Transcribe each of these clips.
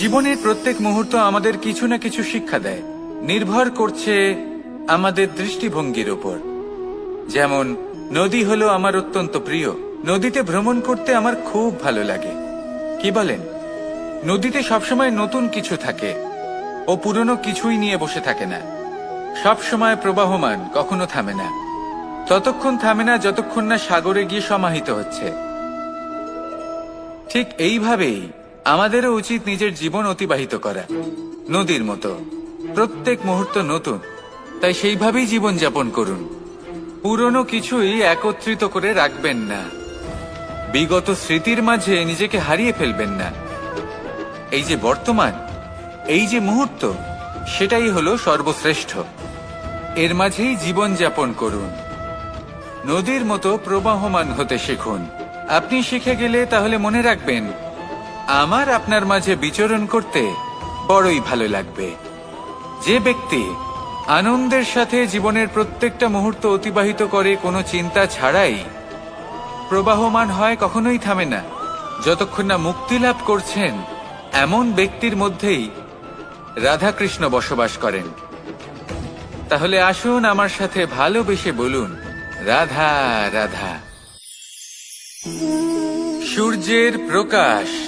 জীবনের প্রত্যেক মুহূর্ত আমাদের কিছু না কিছু শিক্ষা দেয়। নির্ভর করছে আমাদের দৃষ্টিভঙ্গির ওপর যেমন, নদী হলো আমার অত্যন্ত প্রিয়। নদীতে ভ্রমণ করতে আমার খুব ভালো লাগে। কি বলেন? নদীতে সবসময় নতুন কিছু থাকে ও পুরনো কিছুই নিয়ে বসে থাকে না। সবসময় প্রবাহমান, কখনো থামে না। ততক্ষণ থামে না যতক্ষণ না সাগরে গিয়ে সমাহিত হচ্ছে। ঠিক এইভাবেই আমাদেরও উচিত নিজের জীবন অতিবাহিত করা। নদীর মতো। প্রত্যেক মুহূর্ত নতুন। তাই সেইভাবেই জীবন যাপন করুন। পুরনো কিছুই একত্রিত করে রাখবেন না। বিগত স্মৃতির মাঝে নিজেকে হারিয়ে ফেলবেন না। এই যে বর্তমান, এই যে মুহূর্ত, সেটাই হলো সর্বশ্রেষ্ঠ। এর মাঝেই জীবন যাপন করুন। নদীর মতো প্রবাহমান হতে শিখুন। আপনি শিখে গেলে তাহলে মনে রাখবেন আমার আপনার মাঝে বিচরণ করতে বড়ই ভালো লাগবে। যে ব্যক্তি আনন্দের সাথে জীবনের প্রত্যেকটা মুহূর্ত অতিবাহিত করে কোনো চিন্তা ছাড়াই প্রবাহমান হয়, কখনোই থামে না। যতক্ষণ না মুক্তি লাভ করছেন, এমন ব্যক্তির মধ্যেই রাধাকৃষ্ণ বসবাস করেন। তাহলে আসুন আমার সাথে ভালোবেসে বলুন, রাধা রাধা। সূর্যের প্রকাশ।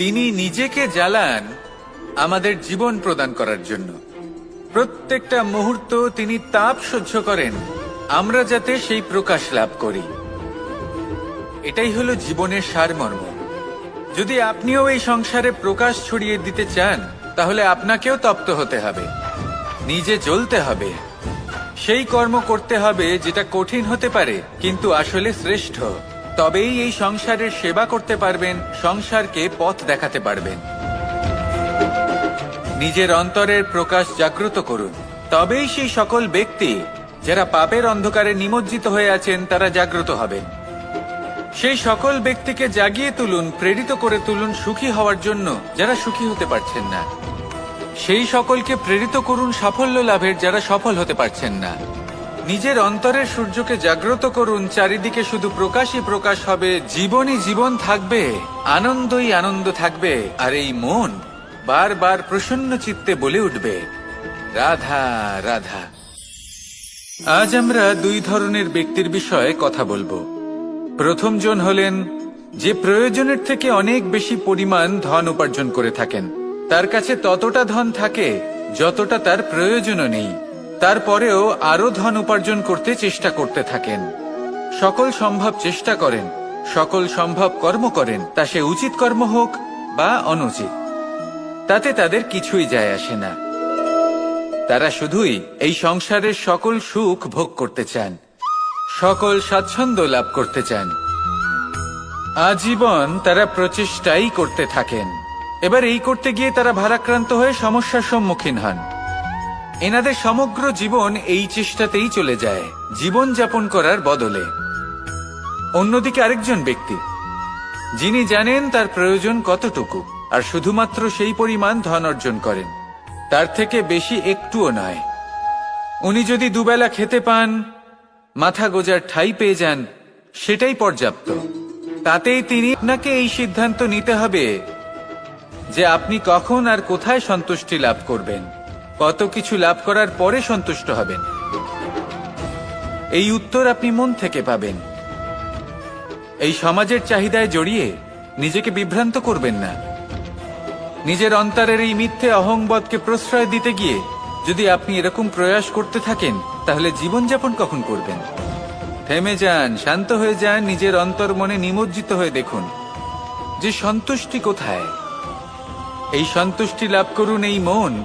তিনি নিজেকে জ্বালান আমাদের জীবন প্রদান করার জন্য। প্রত্যেকটা মুহূর্ত তিনি তাপ সহ্য করেন, আমরা যাতে সেই প্রকাশ লাভ করি। এটাই হলো জীবনের সারমর্ম। যদি আপনিও এই সংসারে প্রকাশ ছড়িয়ে দিতে চান, তাহলে আপনাকেও তপ্ত হতে হবে, নিজে জ্বলতে হবে। সেই কর্ম করতে হবে যেটা কঠিন হতে পারে, কিন্তু আসলে শ্রেষ্ঠ। তবেই এই সংসারের সেবা করতে পারবেন, সংসারকে পথ দেখাতে পারবেন। নিজের অন্তরের প্রকাশ জাগ্রত করুন। তবেই সেই সকল ব্যক্তি যারা পাপের অন্ধকারে নিমজ্জিত হয়ে আছেন, তারা জাগ্রত হবেন। সেই সকল ব্যক্তিকে জাগিয়ে তুলুন, প্রেরিত করে তুলুন, সুখী হওয়ার জন্য যারা সুখী হতে পারছেন না। সেই সকলকে প্রেরিত করুন, সাফল্য লাভের যারা সফল হতে পারছেন না। নিজের অন্তরের সূর্যকে জাগ্রত করুন, চারিদিকে শুধু প্রকাশই প্রকাশ হবে, জীবনই জীবন থাকবে, আনন্দই আনন্দ থাকবে, আর এই মন বারবার প্রসন্ন চিত্তে বলে উঠবে, রাধা রাধা। আজ আমরা দুই ধরনের ব্যক্তির বিষয়ে কথা বলব। প্রথম জন হলেন, যে প্রয়োজনের থেকে অনেক বেশি পরিমাণ ধন উপার্জন করে থাকেন। তার কাছে ততটা ধন থাকে, যতটা তার প্রয়োজনও নেই। তারপরেও আরও ধন উপার্জন করতে চেষ্টা করতে থাকেন। সকল সম্ভব চেষ্টা করেন, সকল সম্ভব কর্ম করেন, তা সে উচিত কর্ম হোক বা অনুচিত। তাতে তাদের কিছুই যায় আসে না। তারা শুধুই এই সংসারের সকল সুখ ভোগ করতে চান, সকল স্বাচ্ছন্দ্য লাভ করতে চান। আজীবন তারা প্রচেষ্টাই করতে থাকেন। এবার এই করতে গিয়ে তারা ভারাক্রান্ত হয়ে সমস্যার সম্মুখীন হন। এনাদের সমগ্র জীবন এই চেষ্টাতেই চলে যায়, জীবন যাপন করার বদলে। অন্যদিকে আরেকজন ব্যক্তি, যিনি জানেন তার প্রয়োজন কতটুকু, আর শুধুমাত্র সেই পরিমাণ ধন অর্জন করেন, তার থেকে বেশি একটুও নয়। উনি যদি দুবেলা খেতে পান, মাথা গোজার ঠাই পেয়ে যান, সেটাই পর্যাপ্ত। তাতেই তিনি আপনাকে এই সিদ্ধান্ত নিতে হবে যে আপনি কখন আর কোথায় সন্তুষ্টি লাভ করবেন। কত কিছু লাভ করার পরে সন্তুষ্ট হবেন। এই উত্তর আপনি মন থেকে পাবেন। এই সমাজের চাহিদায় জড়িয়ে নিজেকে বিভ্রান্ত করবেন না। নিজের অন্তরের এই মিথ্যে অহংবোধকে প্রশ্রয় দিতে গিয়ে যদি আপনি এরকম প্রয়াস করতে থাকেন, তাহলে জীবনযাপন কখন করবেন? থেমে যান, শান্ত হয়ে যান, নিজের অন্তর মনে নিমজ্জিত হয়ে দেখুন যে সন্তুষ্টি কোথায়। এই সন্তুষ্টি লাভ করুন এই মন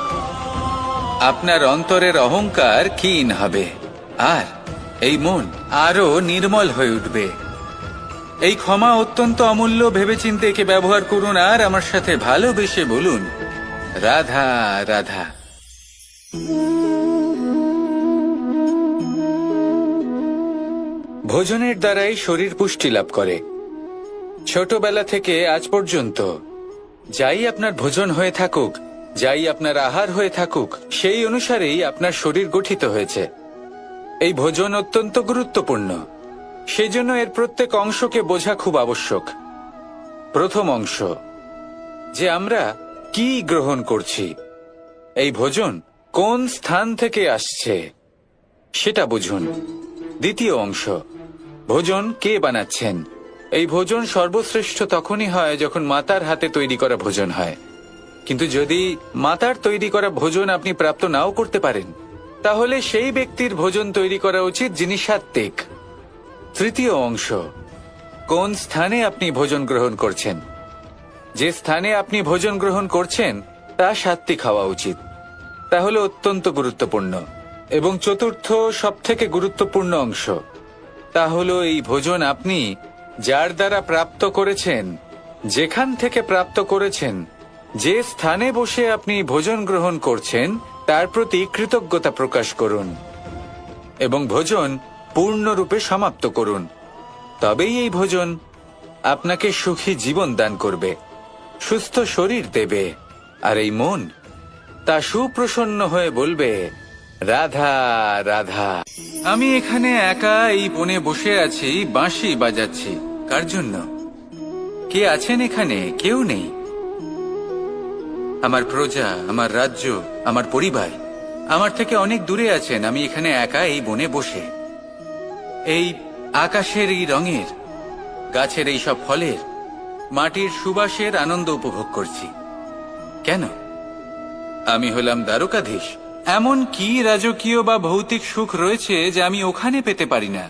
আপনার অন্তরের অহংকার ক্ষীণ হবে। আর এই মন আরও নির্মল হয়ে উঠবে। এই ক্ষমা অত্যন্ত অমূল্য ভেবেচিন্তে একে ব্যবহার করুন আর আমার সাথে ভালোবেসে বলুন, রাধা রাধা। ভোজনের দ্বারাই শরীর পুষ্টি লাভ করে। ছোটবেলা থেকে আজ পর্যন্ত যাই আপনার ভোজন হয়ে থাকুক যাই আপনার আহার হয়ে থাকুক, সেই অনুসারেই আপনার শরীর গঠিত হয়েছে। এই ভোজন অত্যন্ত গুরুত্বপূর্ণ। সেই জন্য এর প্রত্যেক অংশকে বোঝা খুব আবশ্যক। প্রথম অংশ, যে আমরা কি গ্রহণ করছি? এই ভোজন কোন স্থান থেকে আসছে? সেটা বুঝুন। দ্বিতীয় অংশ, ভোজন কে বানাচ্ছেন? এই ভোজন সর্বশ্রেষ্ঠ তখনই হয় যখন মাতার হাতে তৈরি করা ভোজন হয়। কিন্তু যদি মাতার তৈরি করা ভোজন আপনি প্রাপ্ত নাও করতে পারেন, তাহলে সেই ব্যক্তির ভোজন তৈরি করা উচিত যিনি সাত্ত্বিক। তৃতীয় অংশ, কোন স্থানে আপনি ভোজন গ্রহণ করছেন? যে স্থানে আপনি ভোজন গ্রহণ করছেন, তা সাত্ত্বিক হওয়া উচিত। তাহলে অত্যন্ত গুরুত্বপূর্ণ। এবং চতুর্থ সব থেকে গুরুত্বপূর্ণ অংশ, তা হলো এই ভোজন আপনি যার দ্বারা প্রাপ্ত করেছেন, যেখান থেকে প্রাপ্ত করেছেন যে স্থানে বসে আপনি ভোজন গ্রহণ করছেন, তার প্রতি কৃতজ্ঞতা প্রকাশ করুন এবং ভোজন পূর্ণরূপে সমাপ্ত করুন। তবেই এই ভোজন আপনাকে সুখী জীবন দান করবে, সুস্থ শরীর দেবে, আর এই মন তা সুপ্রসন্ন হয়ে বলবে, রাধা রাধা। আমি এখানে একা এই বনে বসে আছি, বাঁশি বাজাচ্ছি। কার জন্য? কে আছেন এখানে? কেউ নেই। আমার প্রজা, আমার রাজ্য, আমার পরিবার। আমার থেকে অনেক দূরে আছেন, আমি এখানে একা এই বনে বসে। এই আকাশের এই রঙের, গাছের এই সব ফলের, মাটির সুবাসের আনন্দ উপভোগ করছি। কেন? আমি হলাম দ্বারকাধীশ। এমন কি রাজকীয় বা ভৌতিক সুখ রয়েছে যে আমি ওখানে পেতে পারি না?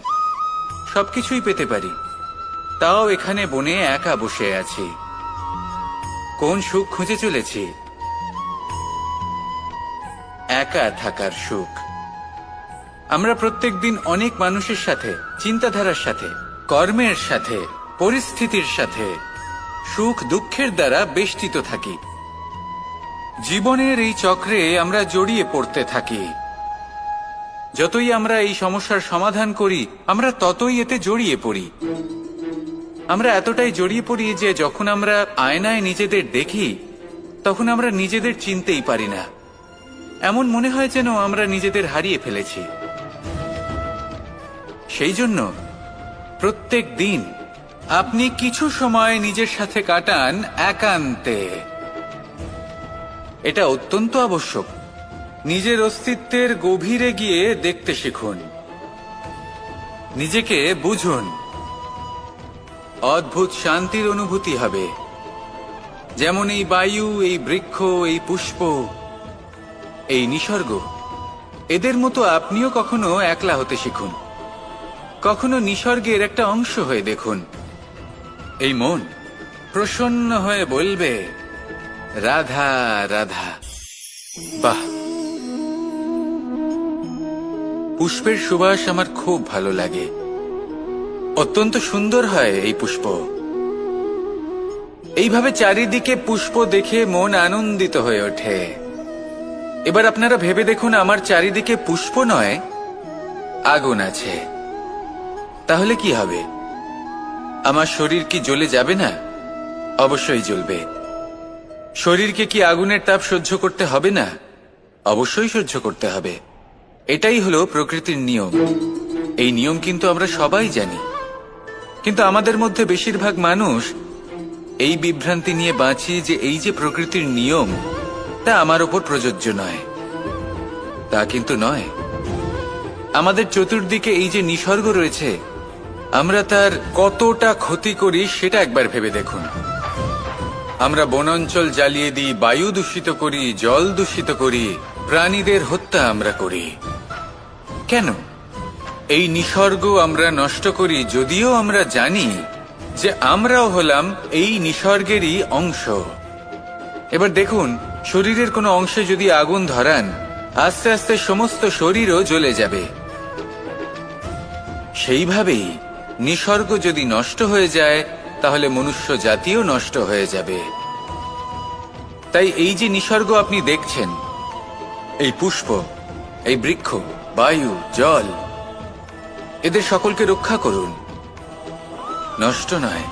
সবকিছুই পেতে পারি। তাও এখানে বনে একা বসে আছি। কোন সুখ খুঁজে চলেছি? একা থাকার সুখ। আমরা প্রত্যেকদিন অনেক মানুষের সাথে, চিন্তাধারার সাথে, কর্মের সাথে, পরিস্থিতির সাথে, সুখ দুঃখের দ্বারা বেষ্টিত থাকি। জীবনের এই চক্রে আমরা জড়িয়ে পড়তে থাকি। যতই আমরা এই সমস্যার সমাধান করি, আমরা ততই এতে জড়িয়ে পড়ি। আমরা এতটাই জড়িয়ে পড়ি যে যখন আমরা আয়নায় নিজেদের দেখি, তখন আমরা নিজেদের চিনতেই পারি না। এমন মনে হয় যেন আমরা নিজেদের হারিয়ে ফেলেছি। সেই জন্য প্রত্যেক দিন আপনি কিছু সময় নিজের সাথে কাটান একান্তে। এটা অত্যন্ত আবশ্যক। নিজের অস্তিত্বের গভীরে গিয়ে দেখতে শিখুন। নিজেকে বুঝুন। অদ্ভুত শান্তির অনুভূতি হবে। যেমন এই বায়ু, এই বৃক্ষ, এই পুষ্প এই নিসর্গ, এদের মতো আপনিও কখনো একলা হতে শিখুন। কখনো নিসর্গের একটা অংশ হয়ে দেখুন। এই মন প্রসন্ন হয়ে বলবে, রাধা রাধা। বাহ! পুষ্পের সুবাস আমার খুব ভালো লাগে। অত্যন্ত সুন্দর হয় এই পুষ্প। এইভাবে চারিদিকে পুষ্প দেখে মন আনন্দিত হয়ে ওঠে। এবার আপনারা ভেবে দেখুন, আমার চারিদিকে পুষ্প নয়, আগুন আছে। তাহলে কি হবে? আমার শরীর কি জ্বলে যাবে না? অবশ্যই জ্বলবে। শরীরকে কি আগুনের তাপ সহ্য করতে হবে না? অবশ্যই সহ্য করতে হবে। এটাই হলো প্রকৃতির নিয়ম। এই নিয়ম কিন্তু আমরা সবাই জানি। কিন্তু আমাদের মধ্যে বেশিরভাগ মানুষ এই বিভ্রান্তি নিয়ে বাঁচি যে এই যে প্রকৃতির নিয়ম তা আমার ওপর প্রযোজ্য নয়। তা কিন্তু নয়। আমাদের চতুর্দিকে এই যে নিসর্গ রয়েছে, আমরা তার কতটা ক্ষতি করি সেটা একবার ভেবে দেখুন। আমরা বনাঞ্চল জ্বালিয়ে দিই, বায়ু দূষিত করি, জল দূষিত করি, প্রাণীদের হত্যা আমরা করি। কেন? এই নিসর্গ আমরা নষ্ট করি যদিও আমরা জানি যে আমরাও হলাম এই নিসর্গেরই অংশ। এবার দেখুন শরীরের কোনো অংশে যদি আগুন ধরান, আস্তে আস্তে সমস্ত শরীরও জ্বলে যাবে। সেইভাবেই নিসর্গ যদি নষ্ট হয়ে যায়, তাহলে মনুষ্য জাতিও নষ্ট হয়ে যাবে। তাই এই যে নিসর্গ আপনি দেখছেন, এই পুষ্প, এই বৃক্ষ, বায়ু, জল, এদের সকলকে রক্ষা করুন। নষ্ট নয়,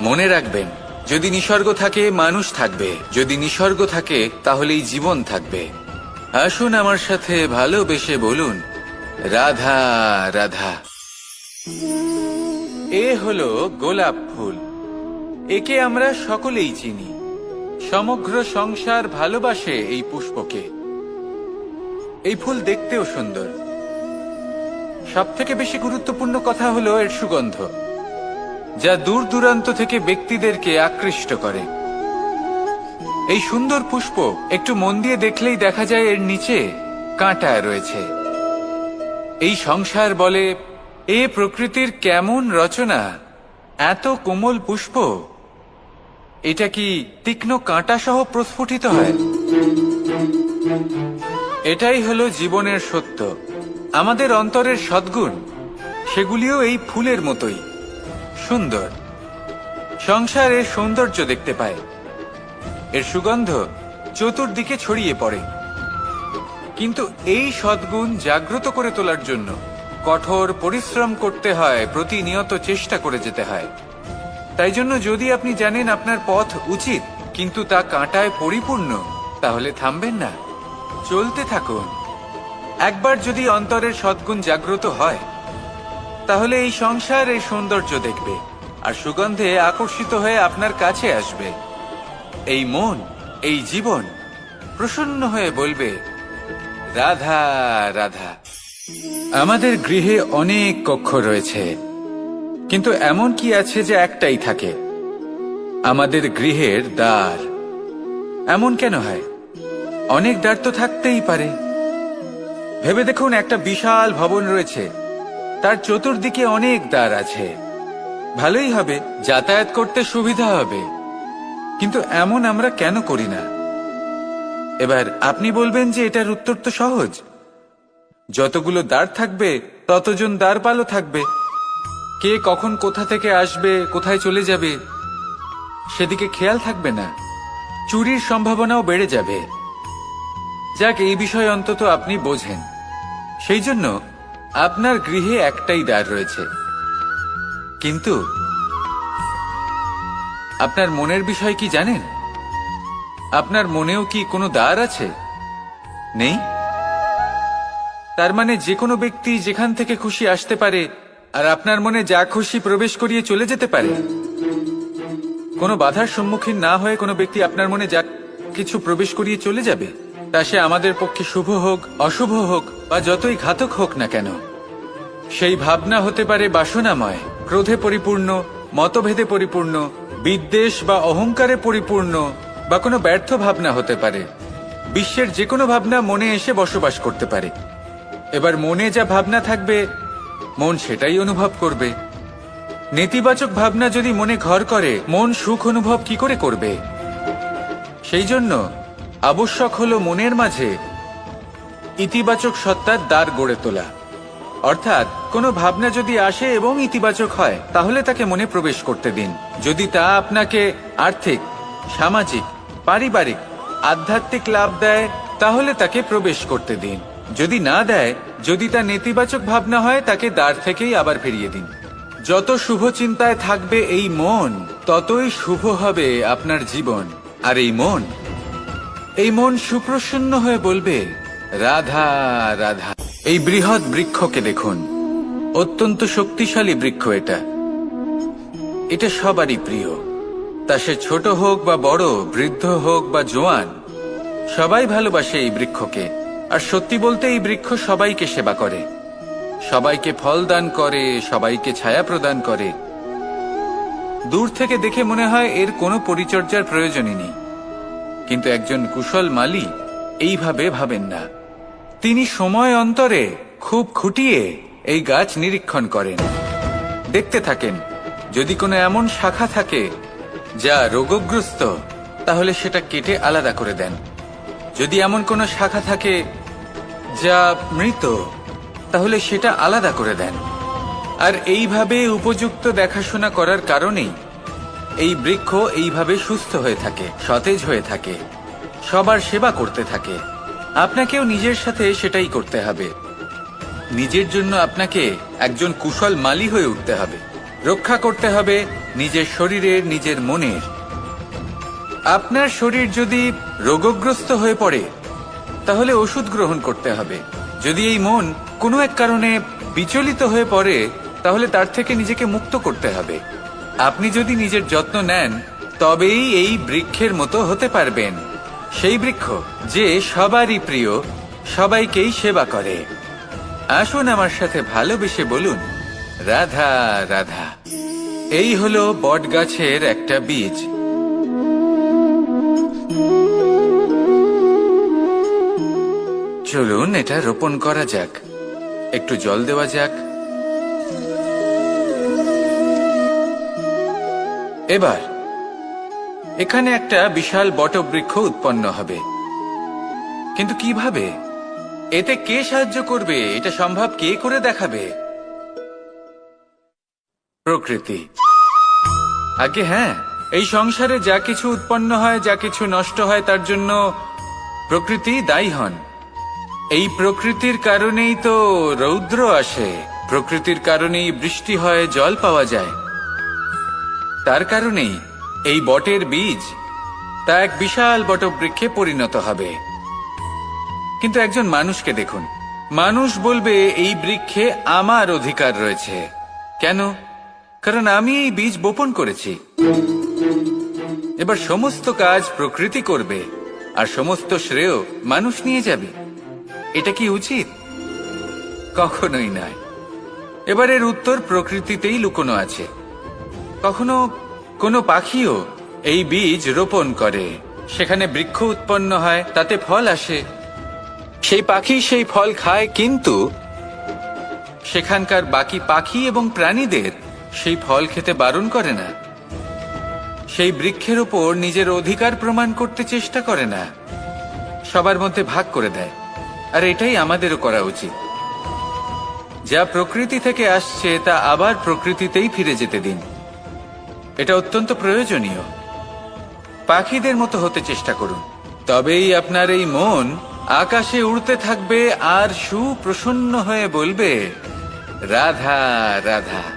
মনে রাখবেন। যদি নিসর্গ থাকে, মানুষ থাকবে। যদি নিসর্গ থাকে, তাহলেই জীবন থাকবে। আসুন আমার সাথে ভালোবেসে বলুন, রাধা রাধা। এ হলো গোলাপ ফুল। একে আমরা সকলেই চিনি। সমগ্র সংসার ভালোবাসে এই পুষ্পকে। এই ফুল দেখতেও সুন্দর। সব থেকে বেশি গুরুত্বপূর্ণ কথা হলো এর সুগন্ধ। যা দূর দূরান্ত থেকে ব্যক্তিদেরকে আকৃষ্ট করে। এই সুন্দর পুষ্প একটু মন দিয়ে দেখলেই দেখা যায় এর নিচে কাঁটা রয়েছে। এই সংসার বলে, এ প্রকৃতির কেমন রচনা? এত কোমল পুষ্প? এটা কি তীক্ষ্ণ কাঁটা সহ প্রস্ফুটিত হয়? এটাই হলো জীবনের সত্য। আমাদের অন্তরের সদ্গুণ, সেগুলিও এই ফুলের মতোই। সুন্দর। সংসারের সৌন্দর্য দেখতে পায়। এর সুগন্ধ চতুর্দিকে ছড়িয়ে পড়ে। কিন্তু এই সদ্গুণ জাগ্রত করে তোলার জন্য কঠোর পরিশ্রম করতে হয়, প্রতিনিয়ত চেষ্টা করে যেতে হয়। তাই জন্য যদি আপনি জানেন আপনার পথ উচিত, কিন্তু তা কাঁটায় পরিপূর্ণ, তাহলে থামবেন না। চলতে থাকুন। একবার যদি অন্তরের সদ্গুণ জাগ্রত হয় তাহলে এই সংসার এই সৌন্দর্য দেখবে, আর সুগন্ধে আকর্ষিত হয়ে আপনার কাছে আসবে। এই মন, এই জীবন, প্রসন্ন হয়ে বলবে, রাধা রাধা, আমাদের গৃহে অনেক কক্ষ রয়েছে, কিন্তু এমন কি আছে যে একটাই থাকে? আমাদের গৃহের দ্বার, এমন কেন হয়? অনেক দ্বার তো থাকতেই পারে। ভেবে দেখুন একটা বিশাল ভবন রয়েছে তার চতুর্দিকে অনেক দ্বার আছে। ভালোই হবে, যাতায়াত করতে সুবিধা হবে। কিন্তু এমন আমরা কেন করি না? এবার আপনি বলবেন যে এটার উত্তর তো সহজ। যতগুলো দ্বার থাকবে, ততজন দ্বারপালও থাকবে। কে কখন কোথা থেকে আসবে, কোথায় চলে যাবে, সেদিকে খেয়াল থাকবে না। চুরির সম্ভাবনাও বেড়ে যাবে। যাক, এই বিষয়ে অন্তত আপনি বোঝেন। সেই জন্য আপনার গৃহে একটাই দ্বার রয়েছে। কিন্তু, আপনার মনের বিষয় কি জানেন? আপনার মনেও কি কোনো দ্বার আছে? নেই? তার মানে যে কোনো ব্যক্তি যেখান থেকে খুশি আসতে পারে, আর আপনার মনে যা খুশি প্রবেশ করিয়ে চলে যেতে পারে। কোনো বাধার সম্মুখীন না হয়ে কোনো ব্যক্তি আপনার মনে যা কিছু প্রবেশ করিয়ে চলে যাবে। তা সে আমাদের পক্ষে শুভ হোক, অশুভ হোক, বা যতই ঘাতক হোক না কেন। সেই ভাবনা হতে পারে বাসনাময়, ক্রোধে পরিপূর্ণ, মতভেদে পরিপূর্ণ, বিদ্বেষ বা অহংকারে পরিপূর্ণ, বা কোনো ব্যর্থ ভাবনা হতে পারে। বিশ্বের যে কোনো ভাবনা মনে এসে বসবাস করতে পারে। এবার মনে যা ভাবনা থাকবে, মন সেটাই অনুভব করবে। নেতিবাচক ভাবনা যদি মনে ঘর করে, মন সুখ অনুভব কি করে করবে? সেই জন্য আবশ্যক হল মনের মাঝে ইতিবাচক সত্তার দ্বার গড়ে তোলা। অর্থাৎ, কোনো ভাবনা যদি আসে এবং ইতিবাচক হয়, তাহলে তাকে মনে প্রবেশ করতে দিন। যদি তা আপনাকে আর্থিক, সামাজিক, পারিবারিক, আধ্যাত্মিক লাভ দেয়, তাহলে তাকে প্রবেশ করতে দিন। যদি না দেয়, যদি তা নেতিবাচক ভাবনা হয়, তাকে দ্বার থেকেই আবার ফিরিয়ে দিন। যত শুভ চিন্তায় থাকবে এই মন, ততই শুভ হবে আপনার জীবন। আর এই মন এই মন সুপ্রসন্ন হয়ে বলবে, রাধা রাধা। এই বৃহৎ বৃক্ষকে দেখুন। অত্যন্ত শক্তিশালী বৃক্ষ এটা। এটা সবারই প্রিয়। তা সে ছোট হোক বা বড়, বৃদ্ধ হোক বা জোয়ান, সবাই ভালোবাসে এই বৃক্ষকে। আর সত্যি বলতে এই বৃক্ষ সবাইকে সেবা করে। সবাইকে ফল দান করে, সবাইকে ছায়া প্রদান করে। দূর থেকে দেখে মনে হয় এর কোনো পরিচর্যার প্রয়োজনই নেই। কিন্তু একজন কুশল মালি এইভাবে ভাবেন না। তিনি সময় অন্তরে খুব খুঁটিয়ে এই গাছ নিরীক্ষণ করেন। দেখতে থাকেন, যদি কোনো এমন শাখা থাকে যা রোগগ্রস্ত, তাহলে সেটা কেটে আলাদা করে দেন। যদি এমন কোনো শাখা থাকে যা মৃত, তাহলে সেটা আলাদা করে দেন। আর এইভাবে উপযুক্ত দেখাশোনা করার কারণেই এই বৃক্ষ এইভাবে সুস্থ হয়ে থাকে, সতেজ হয়ে থাকে, সবার সেবা করতে থাকে। আপনাকেও নিজের সাথে সেটাই করতে হবে। নিজের জন্য আপনাকে একজন কুশল মালি হয়ে উঠতে হবে। রক্ষা করতে হবে নিজের শরীরের, নিজের মনের। আপনার শরীর যদি রোগগ্রস্ত হয়ে পড়ে, তাহলে ওষুধ গ্রহণ করতে হবে। যদি এই মন কোনো এক কারণে বিচলিত হয়ে পড়ে, তাহলে তার থেকে নিজেকে মুক্ত করতে হবে। আপনি যদি নিজের যত্ন নেন, তবেই এই বৃক্ষের মতো হতে পারবেন। সেই বৃক্ষ যে সবারই প্রিয়, সবাইকেই সেবা করে। আসুন আমার সাথে ভালোবেসে বলুন, রাধা রাধা। এই হলো বট গাছের একটা বীজ। চলুন এটা রোপণ করা যাক। একটু জল দেওয়া যাক। এবার, এখানে একটা বিশাল বটবৃক্ষ উৎপন্ন হবে। কিন্তু কীভাবে? এতে কে সাহায্য করবে? এটা সম্ভব কে করে দেখাবে? প্রকৃতি। আগে হ্যাঁ এই সংসারে যা কিছু উৎপন্ন হয়, যা কিছু নষ্ট হয়, তার জন্য প্রকৃতি দায়ী হন। এই প্রকৃতির কারণেই তো রৌদ্র আসে। প্রকৃতির কারণেই বৃষ্টি হয়, জল পাওয়া যায়। তার কারণেই এই বটের বীজ তা এক বিশাল বটবৃক্ষে পরিণত হবে। কিন্তু একজন মানুষকে দেখুন। মানুষ বলবে, এই বৃক্ষে আমার অধিকার রয়েছে। কেন? কারণ আমি এই বীজ বপন করেছি। এবার সমস্ত কাজ প্রকৃতি করবে, আর সমস্ত শ্রেয় মানুষ নিয়ে যাবে। এটা কি উচিত? কখনোই নয়। এবারের উত্তর প্রকৃতিতেই লুকোনো আছে। কখনো কোনো পাখিও এই বীজ রোপণ করে। সেখানে বৃক্ষ উৎপন্ন হয়, তাতে ফল আসে। সেই পাখি সেই ফল খায়, কিন্তু সেখানকার বাকি পাখি এবং প্রাণীদের সেই ফল খেতে বারণ করে না। সেই বৃক্ষের উপর নিজের অধিকার প্রমাণ করতে চেষ্টা করে না। সবার মধ্যে ভাগ করে দেয়। আর এটাই আমাদেরও করা উচিত। যা প্রকৃতি থেকে আসছে, তা আবার প্রকৃতিতেই ফিরে যেতে দিন। এটা অত্যন্ত প্রয়োজনীয়। পাখিদের মতো হতে চেষ্টা করুন। তবেই আপনার এই মন আকাশে উড়তে থাকবে আর সুপ্রসন্ন হয়ে বলবে, রাধা রাধা।